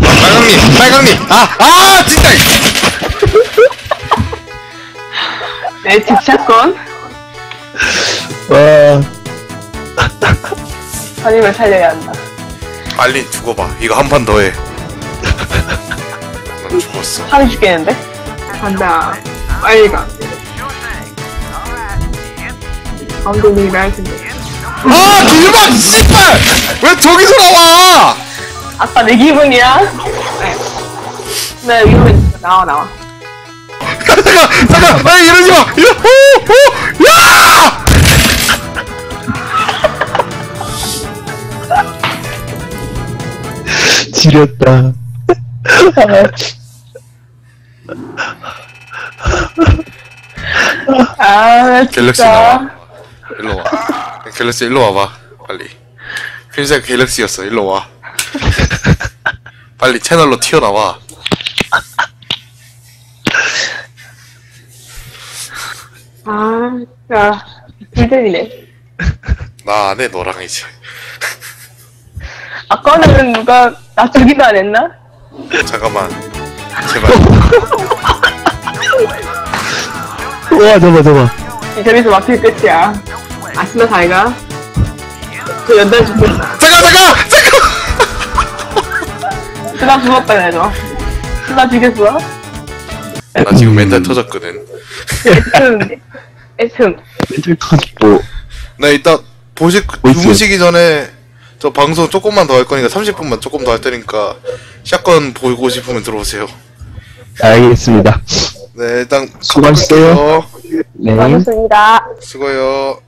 빨강님 빨강님 아 아 진짜 내 뒷샷건 와, 아니면 살려야 한다. 빨리 죽어봐 이거 한 판 더 해 난 죽었어 살이 죽겠는데? 간다. 빨리 가. 감독님이 할 텐데. 아 길막 씨발 왜 저기서 나와 아빠 내 기분이야? 네. 네, 기분 나와, 나와. 잠깐 잠깐 아 이러지 마 이러 오오야 지렸다. 아, 진짜. 갤럭시 나와 일로 와 갤럭시 일로 와봐 빨리 흰색 갤럭시였어 일로 와 빨리 채널로 튀어나와 아, 야, 불들이네. 나 안해 너랑 이제 아까는 누가 나 죽이도 안 했나? 잠깐만 제발 와, 잡아, 잡아. 이 저기서 막힐 끝이야. 아스나 잘 가. 저 연단 죽겠어. 잠깐 잠깐 잠깐 수나 죽었다, 그래도. 수나 죽였어? 나 지금 멘탈 터졌거든 애틈, 애틈. 멘탈 터지고. 나 이따 보시 뭐 있어요? 주무시기 전에 저 방송 조금만 더 할 거니까 30분만 조금 더 할 테니까 샷건 보고 싶으면 들어오세요. 알겠습니다. 네 일단 수고하셨어요. 네. 고맙습니다. 수고해요.